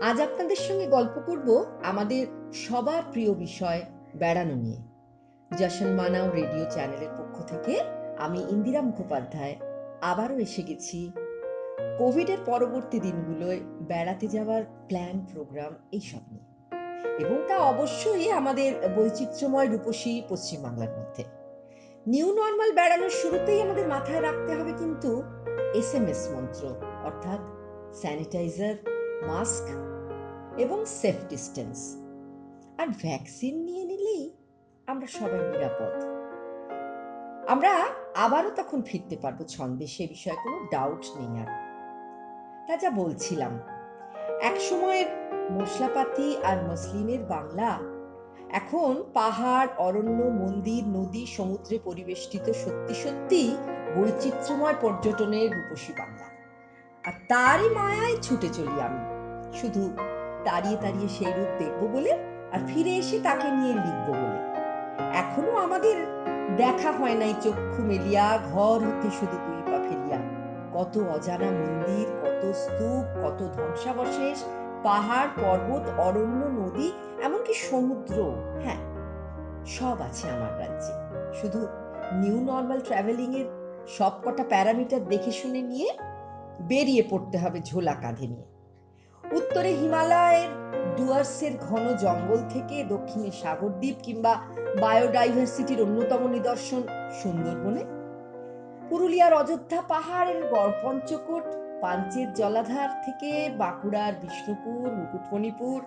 আজ আপনাদের সঙ্গে গল্প করব আমাদের সবার প্রিয় বিষয় বেড়ানো নিয়ে। যশন মানাও রেডিও চ্যানেলের পক্ষ থেকে আমি ইন্দিরা মুখোপাধ্যায়। আবারও এসে গেছি। কোভিডের পরবর্তী দিনগুলোয় বেড়াতে যাওয়ার প্ল্যান, প্রোগ্রাম এইসব নিয়ে। এবং তা অবশ্যই আমাদের বৈচিত্র্যময় রূপসী পশ্চিমবাংলার মধ্যে। নিউ নর্মাল বেড়ানোর শুরুতেই আমাদের মাথায় রাখতে হবে কিন্তু এস এম এস মন্ত্র, অর্থাৎ স্যানিটাইজার, মাস্ক এবং সেফ ডিস্টেন্স আর ভ্যাকসিন নিয়ে নিলেই আমরা সবাই নিরাপদ। আমরা আবারও তখন ফিরতে পারব ছন্দে, সে বিষয়ে কোনো ডাউট নেই আর। তা যা বলছিলাম, এক সময়ের মশলাপাতি আর মুসলিমের বাংলা এখন পাহাড়, অরণ্য, মন্দির, নদী, সমুদ্রে পরিবেষ্টিত সত্যি সত্যি বৈচিত্র্যময় পর্যটনের রূপসী বাংলা। আর তারই মায়ায় ছুটে চলি আমি, শুধু দাঁড়িয়ে দাঁড়িয়ে সেই রূপ দেখব বলে আর ফিরে এসে তাকে নিয়ে লিখব বলে। এখনও আমাদের দেখা হয় নাই চক্ষু মেলিয়া, ঘর হতে শুধু দুই পা ফেলিয়া। কত অজানা মন্দির, কত স্তূপ, কত ধ্বংসাবশেষ, পাহাড়, পর্বত, অরণ্য, নদী, এমনকি সমুদ্র হ্যাঁ সব আছে আমার রাজ্যে। শুধু নিউ নর্মাল ট্রাভেলিং এর সব কটা প্যারামিটার দেখে শুনে নিয়ে বেরিয়ে পড়তে হবে ঝোলা কাঁধে নিয়ে। উত্তরে হিমালয়ের ডুয়ার্সের ঘন জঙ্গল থেকে দক্ষিণে সাগরদ্বীপ কিংবা বায়োডাইভার্সিটির অন্যতম নিদর্শন সুন্দরবনে। পুরুলিয়ার অযোধ্যা পাহাড়ের গড় পঞ্চকোট, পাঞ্চের জলাধার থেকে বাঁকুড়ার বিষ্ণুপুর, মুকুটমণিপুর,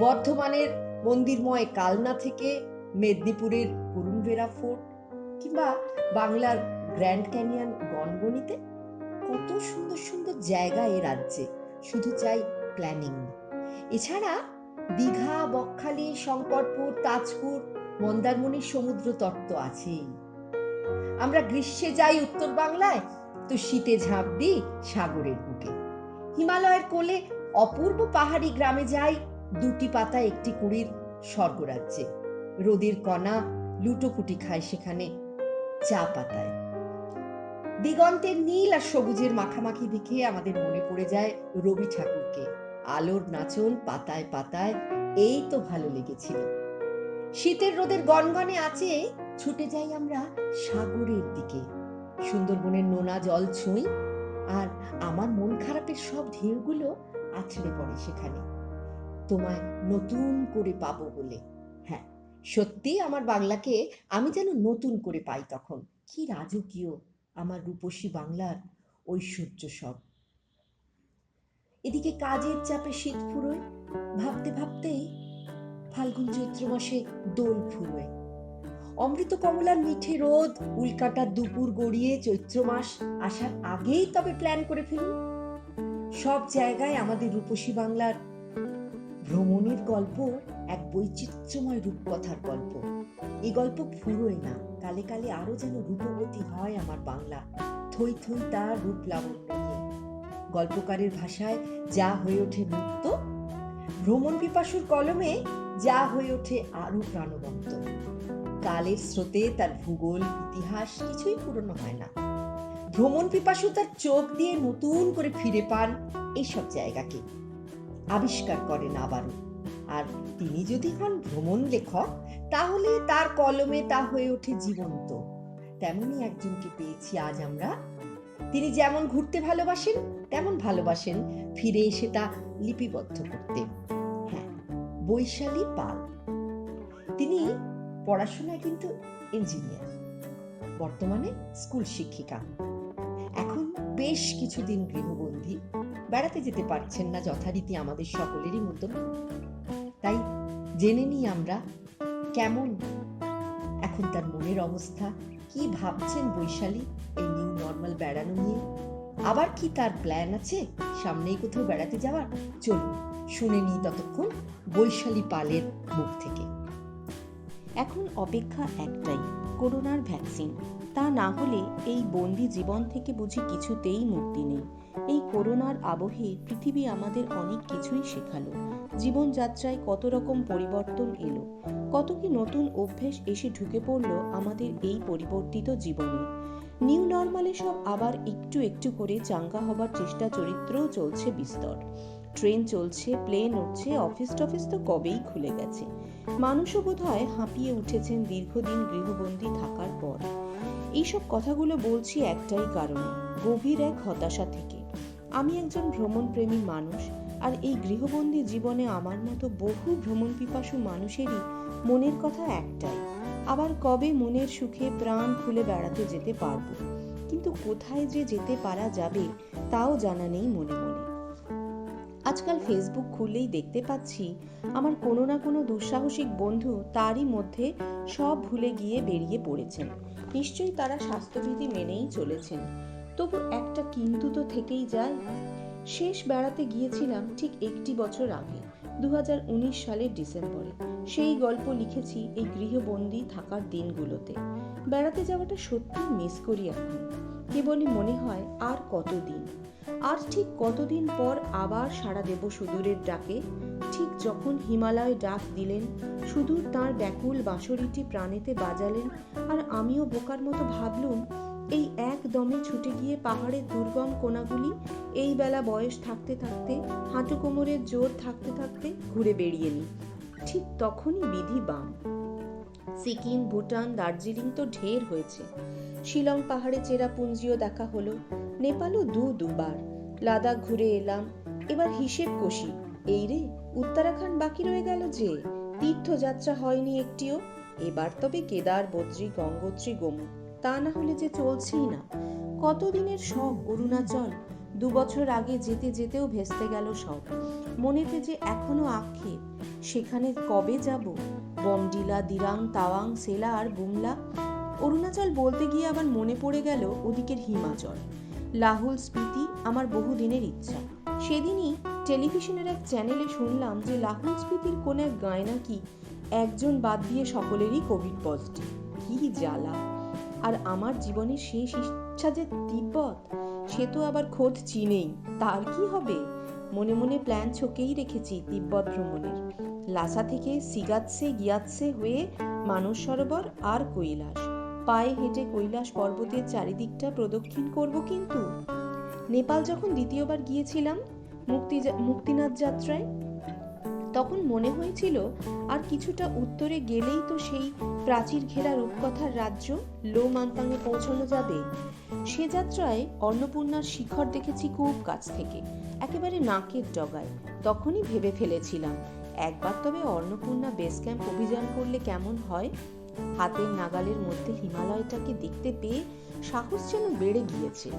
বর্ধমানের মন্দিরময় কালনা থেকে মেদিনীপুরের করুণভেরা ফোর্ট কিংবা বাংলার গ্র্যান্ড ক্যানিয়ন গনগনিতে কত সুন্দর সুন্দর জায়গা এ রাজ্যে। শুধু চাই প্ল্যানিং এছাড়া দীঘা, বকখালি, শঙ্করপুর, তাজপুর মন্দারমণির সমুদ্র তট তো আছেই। আমরা গ্রীষ্মে যাই উত্তর বাংলায়, তো শীতে ঝাঁপ দিই সাগরের বুকে। হিমালয়ের কোলে অপূর্ব পাহাড়ি গ্রামে যাই, দুটি পাতা একটি কুড়ির স্বর্গরাজ্যে। রোদের কণা লুটোপুটি খায় সেখানে চা পাতায়। দিগন্তের নীল আর সবুজের মাখামাখি দেখে আমাদের মনে পড়ে যায় রবি ঠাকুরকে। আলোর নাচন পাতায় পাতায় এই তো ভালো লেগেছিল। শীতের রোদের গনগনে আছে, ছুটে যাই আমরা সাগরের দিকে। সুন্দরবনের নোনা জল ছুঁই আর আমার মন খারাপের সব ঢেউগুলো আছড়ে পড়ে সেখানে। তোমায় নতুন করে পাবো বলে। হ্যাঁ সত্যি আমার বাংলাকে আমি যেন নতুন করে পাই তখন। কি রাজকীয় আমার রূপসী বাংলার ঐশ্বর্য সব। এদিকে কাজের চাপে শীত ফুরোয়, ভাবতে ভাবতেই ফাল্গুন চৈত্র মাসে দোল ফুরোয়। অমৃত কমলার মিঠে রোদ উল্কাটার দুপুর গড়িয়ে চৈত্র মাস আসার আগেই তবে প্ল্যান করে ফেলুন। সব জায়গায় আমাদের রূপসী বাংলার ভ্রমণের গল্প এক বৈচিত্র্যময় রূপকথার গল্প। এই গল্প ফুরোয় না, কালে কালে আরও যেন রূপবতী হয় আমার বাংলা। থই থই তার রূপ লাবণ্য নিয়ে। গল্পকারের ভাষায় যা হয়ে ওঠে মুক্ত, ভ্রমণ পিপাসুর কলমে যা হয়ে ওঠে আরও প্রাণবন্ত। কালের স্রোতে তার ভূগোল, ইতিহাস কিছুই পুরনো হয় না। ভ্রমণ পিপাসু তার চোখ দিয়ে নতুন করে ফিরে পান এইসব জায়গাকে। আবিষ্কার করেন আবারও। আর তিনি যদি হন ভ্রমণ লেখক, তাহলে তার কলমে তা হয়ে ওঠে জীবন্ত। তেমনই একজনকে পেয়েছি আজ আমরা তিনি যেমন ঘুরতে ভালোবাসেন, তেমন ভালোবাসেন ফিরে এসে তা লিপিবদ্ধ করতে। হ্যাঁ বৈশালী পাল। তিনি পড়াশোনায় কিন্তু ইঞ্জিনিয়ার বর্তমানে স্কুল শিক্ষিকা। এখন বেশ কিছুদিন গৃহবন্দী, বেড়াতে যেতে পারছেন না যথারীতি আমাদের সকলেরই মতো। তাই জেনে নিই আমরা কেমন এখন তার মনের অবস্থা। কি ভাবছেন বৈশালী এই নিউ নর্মাল বেড়ানো নিয়ে? আবার কি তার প্ল্যান আছে? সামনেই কোথাও বেড়াতে যাওয়ার? চলুন, শুনে নিই ততক্ষণ বৈশালী পালের মুখ থেকে। এখন অপেক্ষা একটাই, করোনার ভ্যাকসিন তা না হলে এই বন্দি জীবন থেকে বুঝি কিছুতেই মুক্তি নেই। এই করোনার আবহে পৃথিবী আমাদের অনেক কিছুই শেখালো। জীবনযাত্রায় কত রকম পরিবর্তন এলো। কত কি নতুন অভ্যেস এসে ঢুকে পড়ল আমাদের এই পরিবর্তিত জীবনে। নিউ নর্মালে সব আবার একটু একটু করে চাঙ্গা হবার চেষ্টা চরিত্রও চলছে বিস্তর। ট্রেন চলছে, প্লেন উঠছে অফিস টফিস তো কবেই খুলে গেছে। মানুষও বোধ হয় হাঁপিয়ে উঠেছেন দীর্ঘদিন গৃহবন্দী থাকার পর। এইসব কথাগুলো বলছি একটাই কারণে, গভীর এক হতাশা থেকে। আমি একজন ভ্রমণপ্রেমী মানুষ, আর এই গৃহবন্দী জীবনে আমার মতো বহু ভ্রমণ পিপাসু মানুষেরই মনের কথা একটাই, আবার কবে মনের সুখে প্রাণ খুলে বেড়াতে যেতে পারব? কিন্তু কোথায় যে যেতে পারা যাবে, তাও জানা নেই মনে মনে। আজকাল ফেসবুক খুললেই দেখতে পাচ্ছি, আমার কোনো না কোনো দুঃসাহসিক বন্ধু তারই মধ্যে সব ভুলে গিয়ে বেরিয়ে পড়েছেন। নিশ্চয়ই তারা স্বাস্থ্যবিধি মেনেই চলেছেন। তবু একটা কিন্তু তো থেকেই যায়। শেষ বেড়াতে গিয়েছিলাম ঠিক একটি বছর আগে দু সালের ডিসেম্বরে। সেই গল্প লিখেছি এই গৃহবন্দী থাকার দিনগুলোতে। বেড়াতে যাওয়াটা সত্যি মিস করি এখন। কেবলই মনে হয় আর কতদিন। আর ঠিক কতদিন পর আবার সাড়া দেব সুদূরের ডাকে। ঠিক যখন হিমালয় ডাক দিলেন, সুদূর তার ব্যাকুল বাঁশরিটি প্রাণেতে বাজালেন আর আমিও বোকার মতো ভাবলুম এই একদমে ছুটে গিয়ে পাহাড়ের দুর্গম কোনাগুলি, এই বেলা বয়স থাকতে থাকতে, হাঁটু কোমরের জোর থাকতে থাকতে ঘুরে বেরিয়ে নি। ঠিক তখনই বিধি বাম। সিকিম, ভুটান, দার্জিলিং তো ঢের হয়েছে। শিলং পাহাড়ে চেরাপুঞ্জিও দেখা হলো। নেপালও দু দুবার। লাদাখ ঘুরে এলাম। এবার হিসেব কষি। এই রে, উত্তরাখণ্ড বাকি রয়ে গেল যে। তীর্থযাত্রা হয়নি একটিও। এবার তবে কেদার বদ্রী গঙ্গোত্রী গোমু তা না হলে যে চলছেই না। কতদিনের শখ, অরুণাচল? দু বছর আগে যেতে যেতেও ভেস্তে গেল সব। মনেতে যে এখনও আক্ষেপ, সেখানে কবে যাব? বমডিলা, দিরাং, তাওয়াং, সেলা আর বুমলা? অরুণাচল বলতে গিয়ে আবার মনে পড়ে গেল ওদিকের হিমাচল। লাহুল স্পিতি আমার বহুদিনের ইচ্ছা। সেদিনই টেলিভিশনের এক চ্যানেলে শুনলাম যে লাহুল স্পিতির কোন এক গায়ে নাকি একজন বাদ দিয়ে সকলেরই কোভিড পজিটিভ। কি জ্বালা! আর আমার জীবনের শেষ ইচ্ছা যে তিব্বত, সে তো আবার খোদ চীনেই। তার কি হবে? মনে মনে প্ল্যান ছকেই রেখেছি তিব্বত ভ্রমণের। লাসা থেকে সিগাতসে গিয়াতসে হয়ে মানস সরোবর আর কৈলাস। পায়ে হেঁটে কৈলাস পর্বতের চারিদিকটা প্রদক্ষিণ করব কিন্তু? নেপাল যখন দ্বিতীয়বার গিয়েছিলাম মুক্তি মুক্তিনাথ যাত্রায় তখন মনে হয়েছিল, আর কিছুটা উত্তরে গেলেই তো সেই প্রাচীর ঘেরা রূপকথার রাজ্য লো মান্তাঙে পৌঁছানো যাবে। সে যাত্রায় অন্নপূর্ণার শিখর দেখেছি খুব কাছ থেকে, একেবারে নাকের ডগায়। তখনই ভেবে ফেলেছিলাম, একবার তবে অন্নপূর্ণা বেস ক্যাম্প অভিযান করলে কেমন হয়? হাতের নাগালের মধ্যে হিমালয়টাকে দেখতে পেয়ে সাহস যেন বেড়ে গিয়েছে।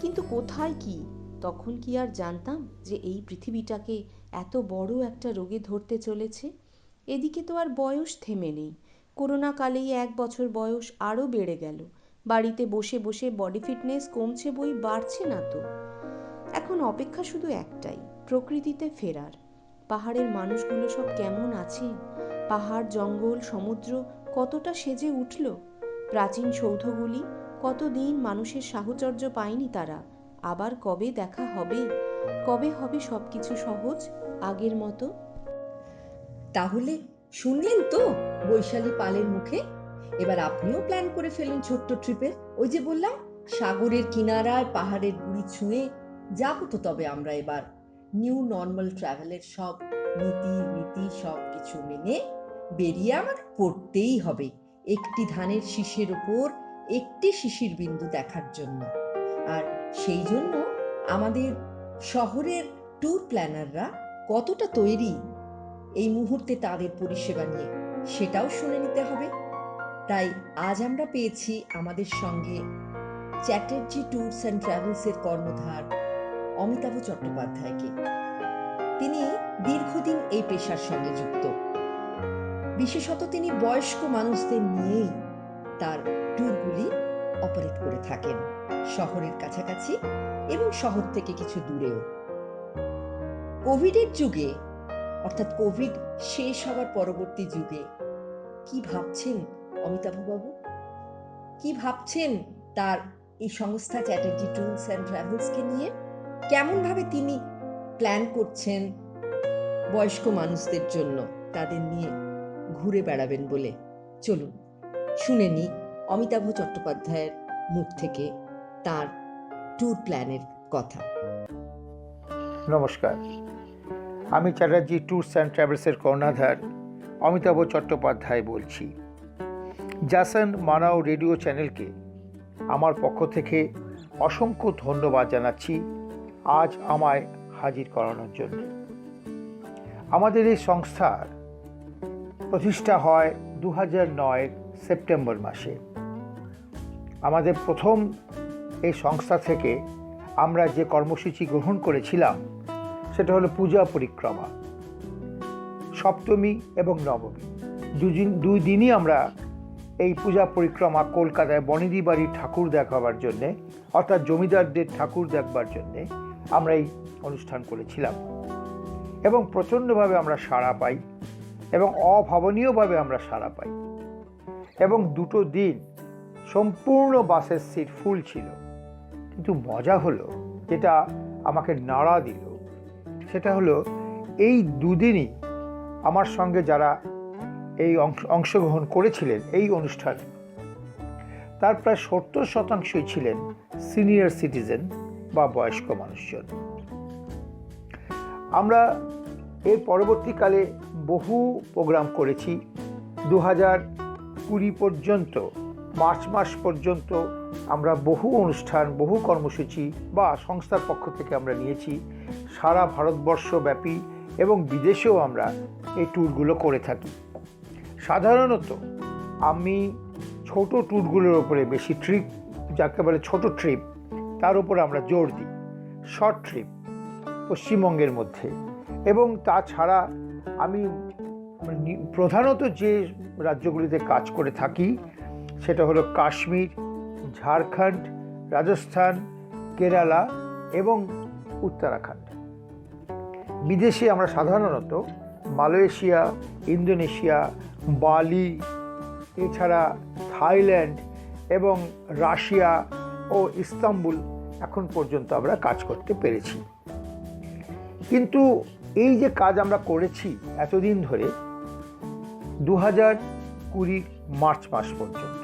কিন্তু কোথায় কি? তখন কি আর জানতাম যে এই পৃথিবীটাকে এত বড় একটা রোগে ধরতে চলেছে? এদিকে তো আর বয়স থেমে নেই। করোনা কালেই এক বছর বয়স আরও বেড়ে গেল। বাড়িতে বসে বসে বডি ফিটনেস কমছে বই বাড়ছে না তো। এখন অপেক্ষা শুধু একটাই, প্রকৃতিতে ফেরার। পাহাড়ের মানুষগুলো সব কেমন আছে? পাহাড়, জঙ্গল, সমুদ্র কতটা সেজে উঠল? প্রাচীন সৌধগুলি কতদিন মানুষের সাহচর্য পায়নি তারা? আবার কবে দেখা হবে? কবে হবে সবকিছু সহজ? আগের মতো? তাহলে শুনলেন তো বৈশালী পালের মুখে? এবার আপনিও প্ল্যান করে ফেলুন ছোট্ট ট্রিপের। ওই যে বললাম, সাগরের কিনারায় পাহাড়ের গুড়ি ছুঁয়ে যাব তো তবে আমরা এবার। নিউ নর্মাল ট্রাভেলের সব নীতি নীতি, সব কিছু মেনে বেরিয়ে আমার পড়তেই হবে একটি ধানের শীষের উপর একটি শিশির বিন্দু দেখার জন্য। আর সেই জন্য আমাদের শহরের ট্যুর প্ল্যানাররা কতটা তৈরি এই মুহূর্তে তাদের পরিষেবা নিয়ে, সেটাও শুনে নিতে হবে। তাই আজ আমরা পেয়েছি আমাদের সঙ্গে চ্যাটার্জি ট্যুরস অ্যান্ড ট্রাভেলসের কর্ণধার অমিতাভ চট্টোপাধ্যায়কে। তিনি দীর্ঘদিন এই পেশার সঙ্গে যুক্ত। বিশেষত তিনি বয়স্ক মানুষদের নিয়েই তার ট্যুরগুলি অপারেট করে থাকেন। শহরের কাছাকাছি এবং শহর থেকে কিছু দূরেও। কোভিডের যুগে, অর্থাৎ কোভিড শেষ হওয়ার পরবর্তী যুগে, কি ভাবছেন অমিতাভ বাবু কি ভাবছেন তার এই সংস্থা চ্যাটার্জি ট্যুরস অ্যান্ড ট্রাভেলসকে নিয়ে? কেমনভাবে তিনি প্ল্যান করছেন বয়স্ক মানুষদের জন্য তাদের নিয়ে ঘুরে বেড়াবেন বলে? চলুন, শুনে নি অমিতাভ চট্টোপাধ্যায়ের মুখ থেকে তার ট্যুর প্ল্যানের কথা। নমস্কার। আমি চ্যাটার্জি ট্যুরস অ্যান্ড ট্রাভেলসের কর্ণাধার, অমিতাভ চট্টোপাধ্যায় বলছি। জাসান মানাও রেডিও চ্যানেলকে আমার পক্ষ থেকে অসংখ্য ধন্যবাদ জানাচ্ছি আজ আমায় হাজির করানোর জন্য। আমাদের এই সংস্থার প্রতিষ্ঠা হয় দু হাজার সেপ্টেম্বর মাসে। আমাদের প্রথম এই সংস্থা থেকে আমরা যে কর্মসূচি গ্রহণ করেছিলাম সেটা হলো পূজা পরিক্রমা। সপ্তমী এবং নবমী। দুদিন, দুই দিনই আমরা এই পূজা পরিক্রমা কলকাতায় বনিদি বাড়ির ঠাকুর দেখাবার জন্যে, অর্থাৎ জমিদারদের ঠাকুর দেখবার জন্যে আমরা এই অনুষ্ঠান করেছিলাম। এবং প্রচণ্ডভাবে আমরা সাড়া পাই এবং অভাবনীয়ভাবে আমরা সাড়া পাই। এবং দুটো দিন সম্পূর্ণ বাসের সিট ফুল ছিল। কিন্তু মজা হলো, যেটা আমাকে নাড়া দিল। সেটা হলো, এই দুদিনই আমার সঙ্গে যারা এই অংশ, অংশগ্রহণ করেছিলেন, এই অনুষ্ঠানে, তার প্রায় সত্তর শতাংশই ছিলেন সিনিয়র সিটিজেন বা বয়স্ক মানুষজন। আমরা এর পরবর্তীকালে বহু প্রোগ্রাম করেছি। দু হাজার কুড়ি পর্যন্ত মার্চ মাস পর্যন্ত আমরা বহু অনুষ্ঠান, বহু কর্মসূচি বা সংস্থার পক্ষ থেকে আমরা নিয়েছি। সারা ভারতবর্ষ ব্যাপী এবং বিদেশেও আমরা এই ট্যুরগুলো করে থাকি। সাধারণত আমি ছোট ট্যুরগুলোর ওপরে বেশি ট্রিপ, যাকে বলে ছোট ট্রিপ, তার উপর আমরা জোর দিই। শর্ট ট্রিপ পশ্চিমবঙ্গের মধ্যে। এবং তাছাড়া আমি প্রধানত যে রাজ্যগুলিতে কাজ করে থাকি সেটা হলো কাশ্মীর, ঝাড়খণ্ড, রাজস্থান, কেরালা এবং উত্তরাখণ্ড। বিদেশে আমরা সাধারণত মালয়েশিয়া, ইন্দোনেশিয়া, বালি, এছাড়া থাইল্যান্ড এবং রাশিয়া ও ইস্তাম্বুল এখন পর্যন্ত আমরা কাজ করতে পেরেছি। কিন্তু এই যে কাজ আমরা করেছি এতদিন ধরে দু হাজার কুড়ির মার্চ মাস পর্যন্ত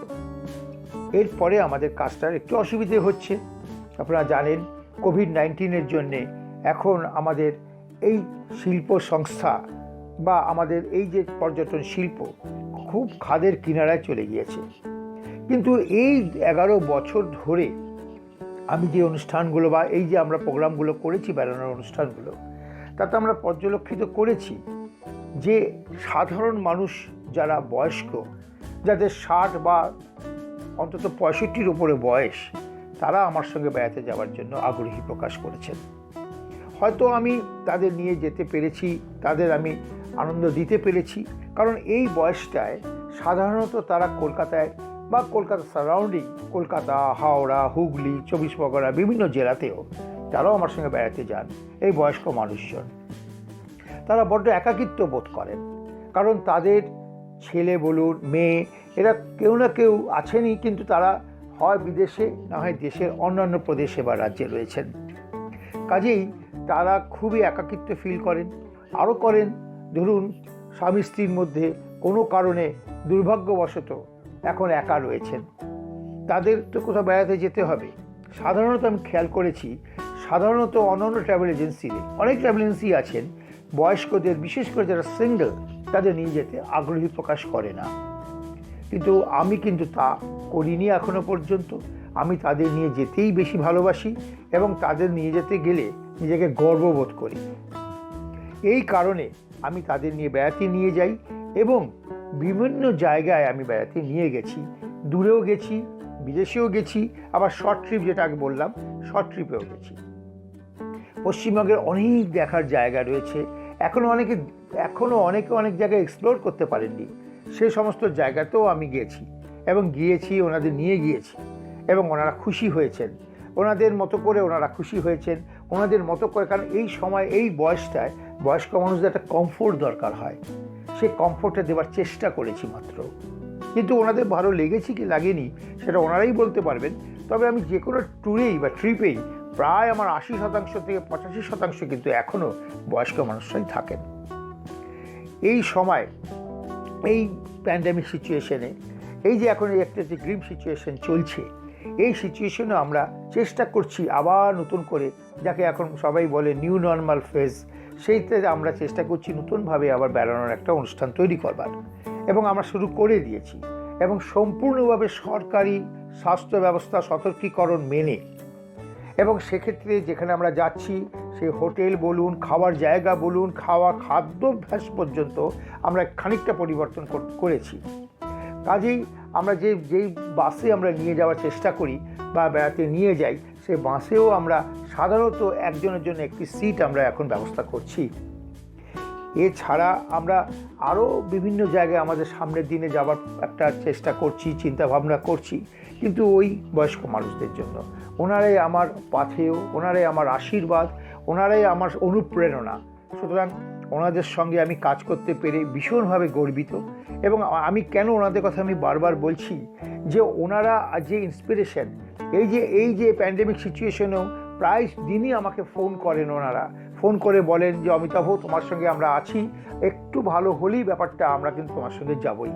এরপরে আমাদের কাজটার একটু অসুবিধে হচ্ছে। আপনারা জানেন কোভিড নাইন্টিনের জন্যে এখন আমাদের এই শিল্প সংস্থা বা আমাদের এই যে পর্যটন শিল্প খুব খাদের কিনারায় চলে গিয়েছে। কিন্তু এই এগারো বছর ধরে আমি যে অনুষ্ঠানগুলো বা এই যে আমরা প্রোগ্রামগুলো করেছি, বেড়ানোর অনুষ্ঠানগুলো, তাতে আমরা পর্যবেক্ষিত করেছি যে সাধারণ মানুষ যারা বয়স্ক, যাদের ষাট বা অন্তত পঁয়ষট্টির উপরে বয়স, তারা আমার সঙ্গে বেড়াতে যাওয়ার জন্য আগ্রহী প্রকাশ করেছেন। হয়তো আমি তাদের নিয়ে যেতে পেরেছি, তাদের আমি আনন্দ দিতে পেরেছি, কারণ এই বয়সটায় সাধারণত তারা কলকাতায় বা কলকাতা সারাউন্ডিং কলকাতা, হাওড়া, হুগলি, চব্বিশ পরগনা, বিভিন্ন জেলাতেও তারাও আমার সঙ্গে বেড়াতে যান এই বয়স্ক মানুষজন। তারা বড্ড একাকিত্ব বোধ করেন, কারণ তাদের ছেলে বলুন, মেয়ে এরা কেউ না কেউ আছেনই, কিন্তু তারা হয় বিদেশে, না হয় দেশের অন্যান্য প্রদেশে বা রাজ্যে রয়েছেন। কাজেই তারা খুবই একাকিত্ব ফিল করেন। আরও করেন, ধরুন, স্বামী স্ত্রীর মধ্যে কোনো কারণে দুর্ভাগ্যবশত এখন একা রয়েছেন। তাদের তো কোথাও বেড়াতে যেতে হবে। সাধারণত আমি খেয়াল করেছি, সাধারণত অন্যান্য ট্রাভেল এজেন্সিতে অনেক ট্রাভেল এজেন্সি আছেন, বয়স্কদের, বিশেষ করে যারা সিঙ্গেল তাদের নিয়ে যেতে আগ্রহী প্রকাশ করে না। কিন্তু আমি কিন্তু তা করিনি এখনও পর্যন্ত। আমি তাদের নিয়ে যেতেই বেশি ভালোবাসি এবং তাদের নিয়ে যেতে গেলে নিজেকে গর্ববোধ করি। এই কারণে আমি তাদের নিয়ে বেড়াতে নিয়ে যাই এবং বিভিন্ন জায়গায় আমি বেড়াতে নিয়ে গেছি। দূরেও গেছি, বিদেশেও গেছি, আবার শর্ট ট্রিপ যেটা আগে বললাম শর্ট ট্রিপেও গেছি। পশ্চিমবঙ্গের অনেক দেখার জায়গা রয়েছে। এখনও অনেকে এখনও অনেকে অনেক জায়গায় এক্সপ্লোর করতে পারেননি। সেই সমস্ত জায়গাতেও আমি গিয়েছি এবং গিয়েছি, ওনাদের নিয়ে গিয়েছি এবং ওনারা খুশি হয়েছেন। ওনাদের মতো করে ওনারা খুশি হয়েছেন, ওনাদের মতো করে, কারণ এই সময়, এই বয়সটায় বয়স্ক মানুষদের একটা কমফোর্ট দরকার হয়। সে কমফোর্টটা দেওয়ার চেষ্টা করেছি মাত্র। কিন্তু ওনাদের ভালো লেগেছে কি লাগেনি, সেটা ওনারাই বলতে পারবেন। তবে আমি যে কোনো ট্যুরেই বা ট্রিপেই প্রায় আমার আশি শতাংশ থেকে পঁচাশি শতাংশ কিন্তু এখনও বয়স্ক মানুষরাই থাকেন। এই সময় এই প্যান্ডামিক সিচুয়েশনে এই যে এখন এই একটা যে গ্রিম সিচুয়েশন চলছে, এই সিচুয়েশনে আমরা চেষ্টা করছি আবার নতুন করে, যাকে এখন সবাই বলে নিউ নর্মাল ফেজ সেইতে আমরা চেষ্টা করছি নতুনভাবে আবার বেড়ানোর একটা অনুষ্ঠান তৈরি করবার। এবং আমরা শুরু করে দিয়েছি। এবং সম্পূর্ণভাবে সরকারি স্বাস্থ্য ব্যবস্থা সতর্কীকরণ মেনে। এবং সেক্ষেত্রে যেখানে আমরা যাচ্ছি সেই হোটেল বলুন, খাওয়ার জায়গা বলুন, খাওয়া খাদ্যাভ্যাস পর্যন্ত আমরা খানিকটা পরিবর্তন করেছি। কাজেই আমরা যে, যেই বাসে আমরা নিয়ে যাওয়ার চেষ্টা করি বা বেড়াতে নিয়ে যাই, সে বাসেও আমরা সাধারণত একজনের জন্য একটি সিট আমরা এখন ব্যবস্থা করছি। এছাড়া আমরা আরও বিভিন্ন জায়গায় আমাদের সামনের দিনে যাওয়ার একটা চেষ্টা করছি চিন্তা ভাবনা করছি, কিন্তু ওই বয়স্ক মানুষদের জন্য। ওনারাই আমার পাথেয়, ওনারাই আমার আশীর্বাদ ওনারাই আমার অনুপ্রেরণা। সুতরাং ওনাদের সঙ্গে আমি কাজ করতে পেরে ভীষণভাবে গর্বিত এবং আমি কেন ওনাদের কথা আমি বারবার বলছি যে ওনারা যে ইন্সপিরেশন এই যে এই যে প্যান্ডেমিক সিচুয়েশনেও প্রায় দিনই আমাকে ফোন করেন ওনারা। ফোন করে বলেন যে, অমিতাভ, তোমার সঙ্গে আমরা আছি। একটু ভালো হলেই ব্যাপারটা আমরা কিন্তু তোমার সঙ্গে যাবই।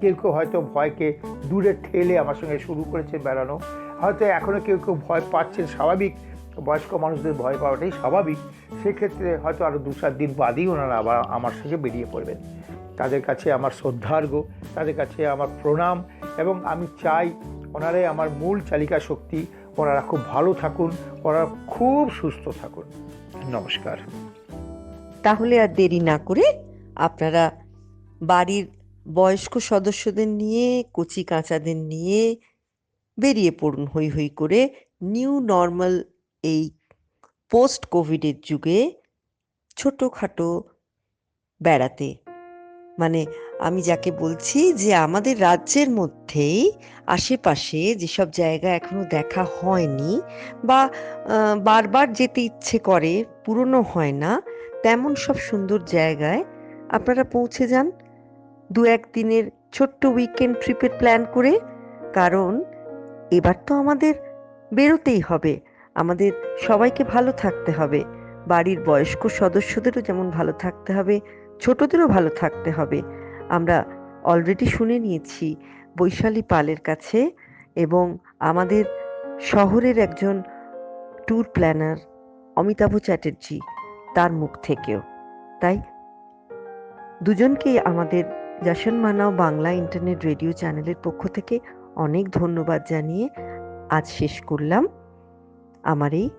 কেউ কেউ হয়তো ভয়কে দূরে ঠেলে আমার সঙ্গে শুরু করেছেন বেড়ানো। হয়তো এখনও কেউ কেউ ভয় পাচ্ছেন, স্বাভাবিক। বয়স্ক মানুষদের ভয় পাওয়াটাই স্বাভাবিক। সেক্ষেত্রে হয়তো আরও দু চার দিন বাদেই ওনারা আবার আমার সঙ্গে বেরিয়ে পড়বেন। তাদের কাছে আমার শ্রদ্ধার্ঘ তাদের কাছে আমার প্রণাম এবং আমি চাই ওনারাই আমার মূল চালিকা শক্তি। ওনারা খুব ভালো থাকুন, ওনারা খুব সুস্থ থাকুন। নমস্কার। তাহলে আর দেরি না করে আপনারা বাড়ির বয়স্ক সদস্যদের নিয়ে, কচি কাঁচাদের নিয়ে বেরিয়ে পড়ুন। হই হই করে নিউ নর্মাল এই পোস্ট কোভিডের যুগে ছোটোখাটো বেড়াতে। মানে আমি যাকে বলছি যে আমাদের রাজ্যের মধ্যেই আশেপাশে যেসব জায়গা এখনও দেখা হয়নি বা বারবার যেতে ইচ্ছে করে পুরনো হয় না, তেমন সব সুন্দর জায়গায় আপনারা পৌঁছে যান। দু এক দিনের ছোট্ট উইকেন্ড ট্রিপের প্ল্যান করে, কারণ এবার তো আমাদের বেরোতেই হবে। আমাদের সবাইকে ভালো থাকতে হবে। বাড়ির বয়স্ক সদস্যদেরও যেমন ভালো থাকতে হবে, ছোটদেরও ভালো থাকতে হবে। আমরা অলরেডি শুনে নিয়েছি বৈশালী পালের কাছে এবং আমাদের শহরের একজন ট্যুর প্ল্যানার অমিতাভ চ্যাটার্জি তার মুখ থেকেও। তাই দুজনকেই আমাদের যশন মানাও বাংলা ইন্টারনেট রেডিও চ্যানেলের পক্ষ থেকে অনেক ধন্যবাদ জানিয়ে আজ শেষ করলাম। আমার এই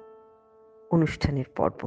অনুষ্ঠানের পর্ব।